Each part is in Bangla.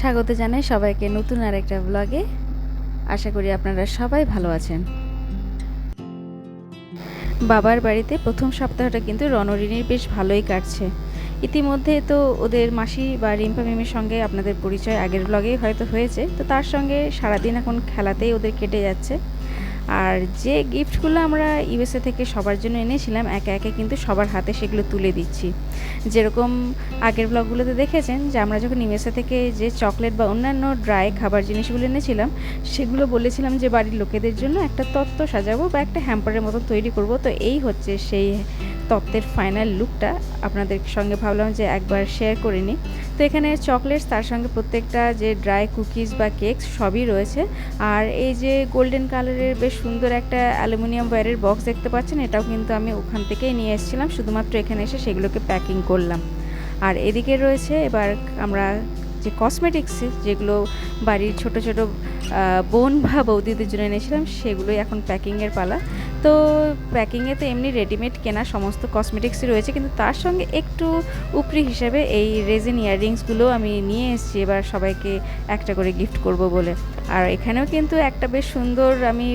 স্বাগত জানাই সবাইকে নতুন আর একটা ব্লগে আশা করি আপনারা সবাই ভালো আছেন। বাবার বাড়িতে প্রথম সপ্তাহটা কিন্তু রণরিনীর বেশ ভালোই কাটছে। ইতিমধ্যে তো ওদের মাসি বা রিম্পা মিমির সঙ্গে আপনাদের পরিচয় আগের ব্লগেই হয়তো হয়েছে। তো তার সঙ্গে সারাদিন এখন খেলাতেই ওদের কেটে যাচ্ছে। আর যে গিফটগুলো আমরা ইউএসএ থেকে সবার জন্য এনেছিলাম, একে একে কিন্তু সবার হাতে সেগুলো তুলে দিচ্ছি। যেরকম আগের ব্লগগুলোতে দেখেছেন যে আমরা যখন ইউএসএ থেকে যে চকলেট বা অন্যান্য ড্রাই খাবার জিনিসগুলো এনেছিলাম, সেগুলো বলেছিলাম যে বাড়ির লোকেদের জন্য একটা তত্ত্ব সাজাবো বা একটা হ্যাম্পারের মতো তৈরি করব। তো এই হচ্ছে সেই তত্ত্বের ফাইনাল লুকটা আপনাদের সঙ্গে ভাবলাম যে একবার শেয়ার করে নিই। তো এখানে চকলেটস তার সঙ্গে প্রত্যেকটা যে ড্রাই কুকিজ বা কেকস সবই রয়েছে। আর এই যে গোল্ডেন কালারের বেশ সুন্দর একটা অ্যালুমিনিয়াম ওয়্যারের বক্স দেখতে পাচ্ছেন, এটাও কিন্তু আমি ওখান থেকেই নিয়ে এসেছিলাম। শুধুমাত্র এখানে এসে সেগুলোকে প্যাকিং করলাম। আর এদিকে রয়েছে এবার আমরা যে কসমেটিক্স যেগুলো বাড়ির ছোট ছোট বোন বা বৌদিদের জন্য এনেছিলাম, সেগুলোই এখন প্যাকিংয়ের পালা। তো প্যাকিংয়ে তো এমনি রেডিমেড কেনা সমস্ত কসমেটিক্সই রয়েছে, কিন্তু তার সঙ্গে একটু উপরি হিসেবে এই রেজিন ইয়াররিংসগুলো আমি নিয়ে এসেছি, এবার সবাইকে একটা করে গিফট করব বলে। আর এখানেও কিন্তু একটা বেশ সুন্দর, আমি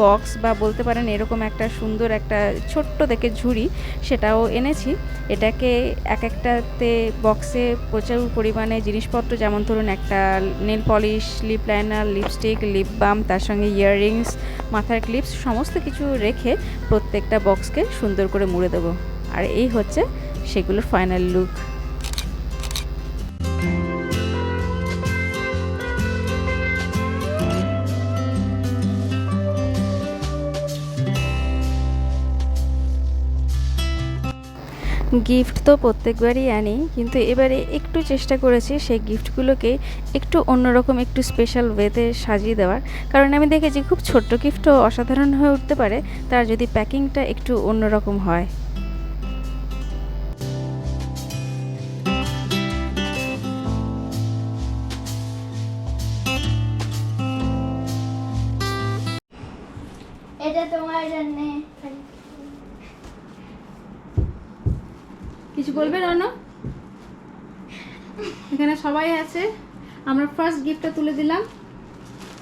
বক্স বা বলতে পারেন এরকম একটা সুন্দর একটা ছোট্ট দেখে ঝুড়ি সেটাও এনেছি। এটাকে এক একটাতে বক্সে প্রচুর পরিমাণে জিনিসপত্র যেমন ধরুন একটা nail polish lip liner lipstick lip balm তার সঙ্গে ইয়াররিংস মাথার ক্লিপস সমস্ত কিছু রেখে প্রত্যেকটা বক্সকে সুন্দর করে মুড়ে দেবো। আর এই হচ্ছে সেগুলোর ফাইনাল লুক গিফট তো প্রত্যেকবারই আনি, কিন্তু এবারে একটু চেষ্টা করেছি সেই গিফটগুলোকে একটু অন্যরকম, একটু স্পেশাল ওয়েতে সাজিয়ে দেওয়ার। কারণ আমি দেখেছি খুব ছোট্ট গিফটও অসাধারণ হয়ে উঠতে পারে, তার যদি প্যাকিংটা একটু অন্যরকম হয়। বলবেন অন্য এখানে সবাই আছে। আমরা ফার্স্ট গিফটটা তুলে দিলাম।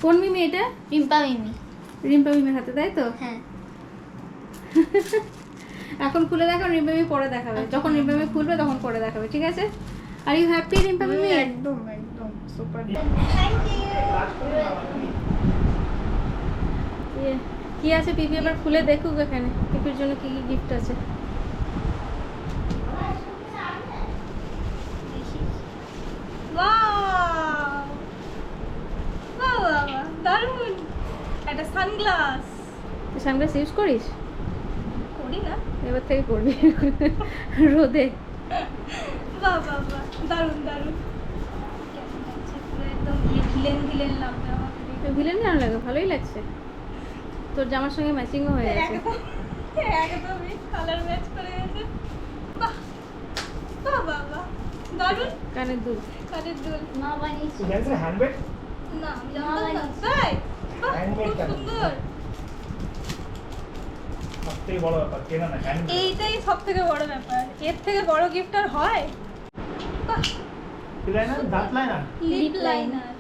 কোন মিমি এটা? পিম্পা মিমি। রিম্পা মিমির হাতে তাই তো? হ্যাঁ। এখন খুলে দেখো রিম্পা মিমি পরে দেখাবে। যখন রিম্পা মিমি খুলবে তখন পরে দেখাবে ঠিক আছে? Are you happy Rimpa Mimi? একদম একদম সুপার কি আছে পিপি? এবার খুলে দেখুক এখানে পিপির জন্য কি কি গিফট আছে। সানগ্লাস। সানগ্লাস ইউজ করিস? করি না। এবার থেকে করবি রোদে। বাহ বাহ বাহ দারুণ দারুণ। ভিলেন ভিলেন লাগবে আমাকে ভিলেন কেন লাগে ভালোই লাগছে। তোর জামার সঙ্গে ম্যাচিংও হয়ে গেছে। একদমই কালার ম্যাচ করে গেছে। বাহ বাহ বাহ বাহ দারুণ। কানের দুল। কানের দুল। মা বানিয়েছি হ্যান্ডমেড না আমি জামা বানিয়েছি। এইটাই সব থেকে বড় ব্যাপার। এর থেকে বড় গিফট আর হয়? লিপ লাইনার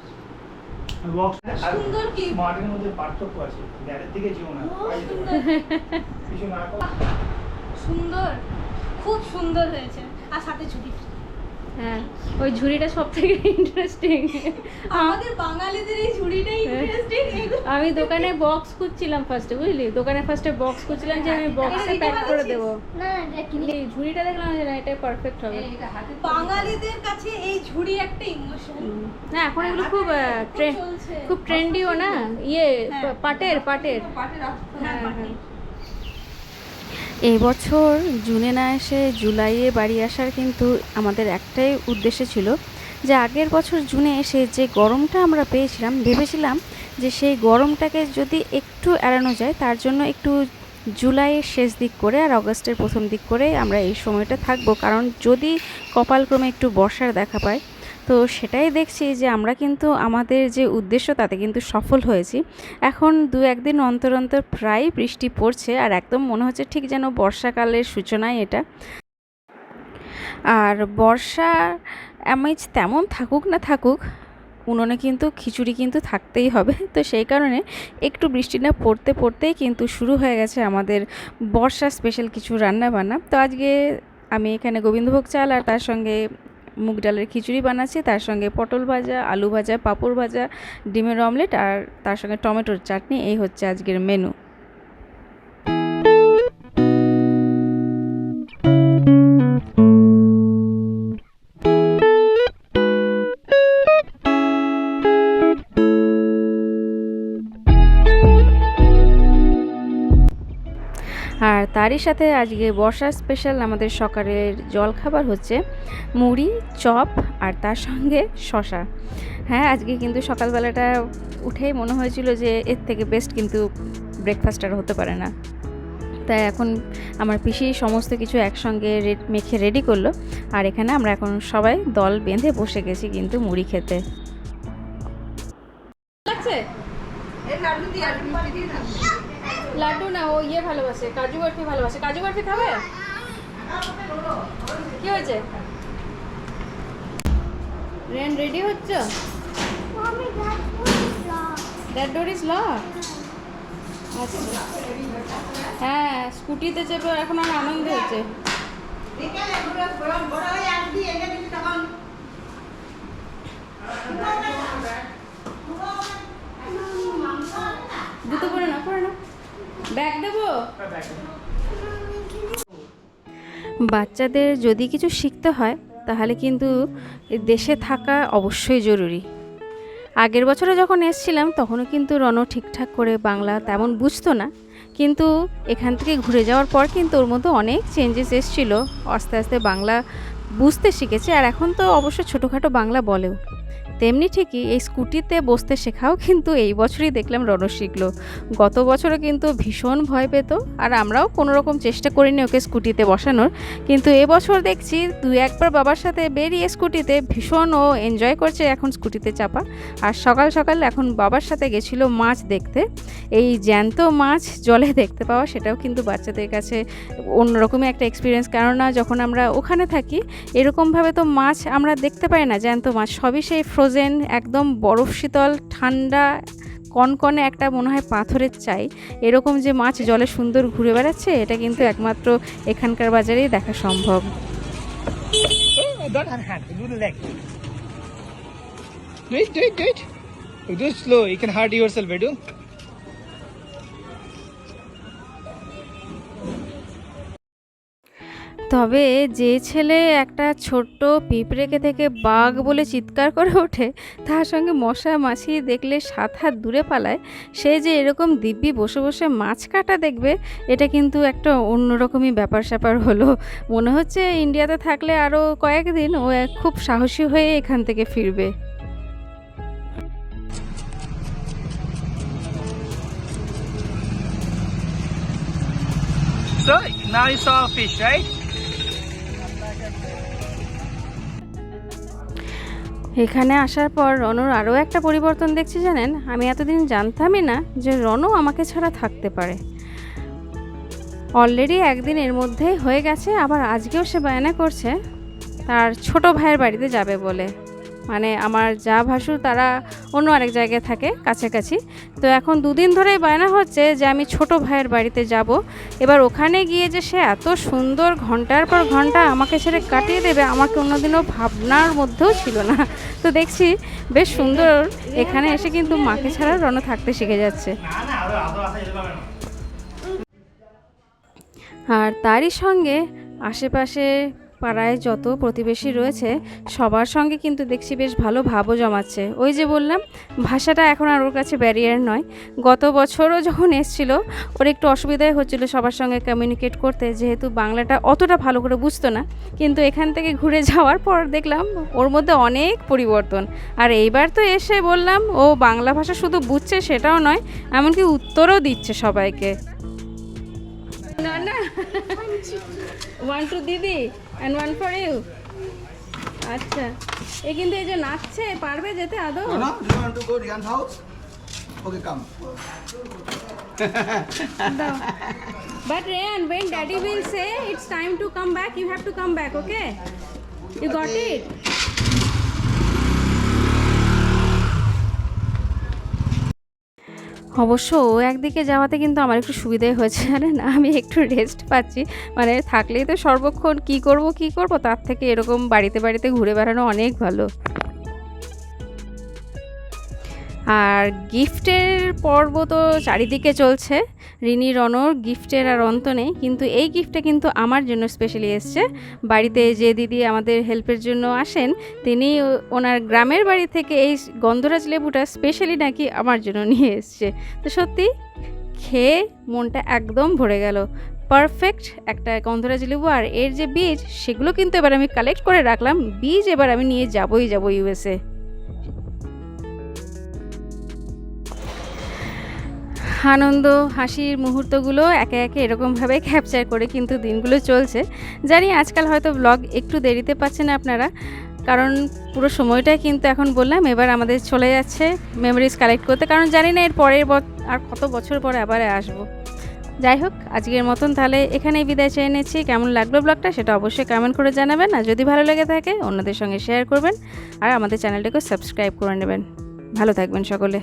সুন্দর কি? স্মার্টের মধ্যে পার্থক্য আছে। গ্যারের দিকে যেও না পায়ে যেতে পারো। কিছু না সুন্দর। খুব সুন্দর হয়েছে। আর সাথে ঝুড়ি হ্যাঁ ওই ঝুড়িটা সব থেকে ইন্টারেস্টিং আমাদের বাঙালিদের এই ঝুড়িটাই ইন্টারেস্টিং আমি দোকানে বক্স খুঁজছিলাম ফার্স্টে বুঝলি? দোকানে ফার্স্টে বক্স খুঁজছিলাম যে আমি বক্সে এটা প্যাক করে দেবো। না না এই ঝুড়িটা দেখলাম যে না এটাই পারফেক্ট হবে। বাঙালিদের কাছে এই ঝুড়ি একটা ইমোশন না এখন এগুলো খুব ট্রেন্ড খুব ট্রেন্ডিও না? ইয়ে হ্যাঁ। পাটের পাটের। হ্যাঁ হ্যাঁ। এই বছর জুনে না এসে জুলাইয়ে বাড়ি আসার কিন্তু আমাদের একটাই উদ্দেশ্য ছিল যে আগের বছর জুনে এসে যে গরমটা আমরা পেয়েছিলাম, ভেবেছিলাম যে সেই গরমটাকে যদি একটু এড়ানো যায়, তার জন্য একটু জুলাইয়ের শেষ দিক করে আর অগস্টের প্রথম দিক করে আমরা এই সময়টা থাকব। কারণ যদি কপালক্রমে একটু বর্ষার দেখা পায় তো সেটাই দেখছি যে আমরা কিন্তু আমাদের যে উদ্দেশ্য তাতে কিন্তু সফল হয়েছি। এখন দু একদিন অন্তর অন্তর প্রায় বৃষ্টি পড়ছে আর একদম মনে হচ্ছে ঠিক যেন বর্ষাকালের সূচনায় এটা। আর বর্ষা আমেজ তেমন থাকুক না থাকুক, উনুনে কিন্তু খিচুড়ি কিন্তু থাকতেই হবে। তো সেই কারণে একটু বৃষ্টি না পড়তে পড়তেই কিন্তু শুরু হয়ে গেছে আমাদের বর্ষা স্পেশাল কিছু রান্না বান্না তো আজকে আমি এখানে গোবিন্দভোগ চাল আর তার সঙ্গে মুগ ডালের খিচুড়ি বানাচ্ছি, তার সঙ্গে পটল ভাজা, আলু ভাজা, পাঁপড় ভাজা, ডিমের অমলেট আর তার সঙ্গে টমেটোর চাটনি, এই হচ্ছে আজকের মেনু তারই সাথে আজকে বর্ষার স্পেশাল আমাদের সকালের জলখাবার হচ্ছে মুড়ি, চপ আর তার সঙ্গে শশা হ্যাঁ আজকে কিন্তু সকালবেলাটা উঠেই মনে হয়েছিল যে এর থেকে বেস্ট কিন্তু ব্রেকফাস্ট আর হতে পারে না। তাই এখন আমার পিসি সমস্ত কিছু একসঙ্গে মেখে রেডি করল আর এখানে আমরা এখন সবাই দল বেঁধে বসে গেছি কিন্তু মুড়ি খেতে। লাগছে? লাড্ডু না, ও ইয়ে ভালোবাসে, কাজু বরফি ভালোবাসে। কাজু বরফি খাবে? কি হয়েছে? রেন রেডি হচ্ছ? দ্যাট ডোর ইজ লক আচ্ছা। হ্যাঁ স্কুটিতে চেপে এখন আর আনন্দ হচ্ছে। জুতো পরে না পরে না ব্যাগ দেবো? বাচ্চাদের যদি কিছু শিখতে হয় তাহলে কিন্তু দেশে থাকা অবশ্যই জরুরি। আগের বছরে যখন এসছিলাম তখনও কিন্তু রণ ঠিকঠাক করে বাংলা তেমন বুঝতো না। কিন্তু এখান থেকে ঘুরে যাওয়ার পর কিন্তু ওর মধ্যে অনেক চেঞ্জেস এসছিল। আস্তে আস্তে বাংলা বুঝতে শিখেছে। আর এখন তো অবশ্য ছোটোখাটো বাংলা বলেও। তেমনি ঠিকই এই স্কুটিতে বসতে শেখাও কিন্তু এই বছরই দেখলাম রণ শিখলো। গত বছরও কিন্তু ভীষণ ভয় পেত আর আমরাও কোনো রকম চেষ্টা করিনি ওকে স্কুটিতে বসানোর। কিন্তু এবছর দেখছি দু একবার বাবার সাথে বেরিয়ে স্কুটিতে ভীষণ ও এনজয় করছে এখন স্কুটিতে চাপা। আর সকাল সকাল এখন বাবার সাথে গেছিল মাছ দেখতে। এই জ্যান্ত মাছ জলে দেখতে পাওয়া সেটাও কিন্তু বাচ্চাদের কাছে অন্যরকমই একটা এক্সপিরিয়েন্স কেননা যখন আমরা ওখানে থাকি, এরকমভাবে তো মাছ আমরা দেখতে পাই না। জ্যান্ত মাছ সবই সেই ফ্রোজেন একদম বরফ শীতল ঠান্ডা কনকনে একটা মনে হয় পাথরের চাই এরকম যে মাছ জলে সুন্দর ঘুরে বেড়াচ্ছে এটা কিন্তু একমাত্র এখানকার বাজারেই দেখা সম্ভব Wait, wait, wait. Do slow. You can hurt yourself, Edu. তবে যে ছেলে একটা ছোট্ট পিঁপড়েকে থেকে বাঘ বলে চিৎকার করে ওঠে তার সঙ্গে মশা মাছি দেখলে সাত হাত দূরে পালায়। সে যে এরকম দিব্যি বসে বসে মাছ কাটা দেখবে এটা কিন্তু একটা অন্যরকমই ব্যাপার স্যাপার হলো। মনে হচ্ছে ইন্ডিয়াতে থাকলে আরও কয়েকদিন ও খুব সাহসী হয়ে এখান থেকে ফিরবে। So now you saw a fish, right? এখানে আসার পর রনর আরও একটা পরিবর্তন দেখছি জানেন? আমি এতদিন জানতামই না যে রনও আমাকে ছাড়া থাকতে পারে। অলরেডি একদিন এর মধ্যেই হয়ে গেছে, আবার আজকেও সে বায়না করছে, তার ছোট ভাইয়ের বাড়িতে যাবে বলে। মানে আমার যা ভাসুর তারা অন্য আরেক জায়গায় থাকে, কাছাকাছি। তো এখন দুদিন ধরেই বায়না হচ্ছে যে আমি ছোট ভাইয়ের বাড়িতে যাব। এবার ওখানে গিয়ে যে সে এত সুন্দর ঘণ্টার পর ঘণ্টা আমাকে ছেড়ে কাটিয়ে দেবে আমার কোনোদিনও ভাবনার মধ্যেও ছিল না। তো দেখছি বেশ সুন্দর, এখানে এসে কিন্তু মাকে ছাড়া রণ থাকতে শিখে যাচ্ছে। আর তারই সঙ্গে আশেপাশে পাড়ায় যত প্রতিবেশী রয়েছে, সবার সঙ্গে কিন্তু দেখছি বেশ ভালো ভাবও জমাচ্ছে। ওই যে বললাম, ভাষাটা এখন আর ওর কাছে ব্যারিয়ার নয়। গত বছরও যখন এসছিল, ওর একটু অসুবিধাই হচ্ছিল সবার সঙ্গে কমিউনিকেট করতে, যেহেতু বাংলাটা অতটা ভালো করে বুঝতো না। কিন্তু এখান থেকে ঘুরে যাওয়ার পর দেখলাম, ওর মধ্যে অনেক পরিবর্তন। আর এইবার তো এসে বললাম, ও বাংলা ভাষা শুধু বুঝছে সেটাও নয়, এমনকি উত্তরও দিচ্ছে সবাইকে। না না। ওয়ান টু দিদি। অ্যান্ড ওয়ান ফর ইউ আচ্ছা এ কিন্তু এই যে নাচছে পারবে যেতে আদৌ No, no, do you want to go to house? Okay, come. দাও but Rayan when daddy will say it's time to come back you have to come back okay you got it অবশ্য ও একদিকে যাওয়াতে কিন্তু আমার একটু সুবিধাই হয়েছে না আমি একটু রেস্ট পাচ্ছি। মানে থাকলেই তো সর্বক্ষণ কি করব কি করব, তার থেকে এরকম বাড়িতে বাড়িতে ঘুরে বেড়ানো অনেক ভালো। আর গিফটের পর্ব তো চারিদিকে চলছে। রিনি রনর গিফটের আর অন্ত নেই। কিন্তু এই গিফটটা কিন্তু আমার জন্য স্পেশালি এসছে। বাড়িতে যে দিদি আমাদের হেল্পের জন্য আসেন, তিনি ওনার গ্রামের বাড়ি থেকে এই গন্ধরাজ লেবুটা স্পেশালি নাকি আমার জন্য নিয়ে এসছে। তো সত্যি, খেয়ে মনটা একদম ভরে গেল। পারফেক্ট একটা গন্ধরাজ লেবু আর এর যে বীজ, সেগুলো কিন্তু এবার আমি কালেক্ট করে রাখলাম। বীজ এবার আমি নিয়ে যাবই যাব ইউএসএ আনন্দ হাসির মুহূর্তগুলো একে একে এরকমভাবে ক্যাপচার করে কিন্তু দিনগুলো চলছে। জানি আজকাল হয়তো ব্লগ একটু দেরিতে পাচ্ছেন আপনারা, কারণ পুরো সময়টাই কিন্তু এখন বললাম, এবার আমাদের চলে যাচ্ছে মেমোরিজ কালেক্ট করতে। কারণ জানি না এর পরের আর কত বছর পরে আবার আসব। যাই হোক, আজকের মতন তাহলে এখানেই বিদায় চেয়ে নিচ্ছি। কেমন লাগল ব্লগটা সেটা অবশ্যই কমেন্ট করে জানাবেন। আর যদি ভালো লেগে থাকে, অন্যদের সঙ্গে শেয়ার করবেন। আর আমাদের চ্যানেলটাকে সাবস্ক্রাইব করে নেবেন। ভালো থাকবেন সকলে।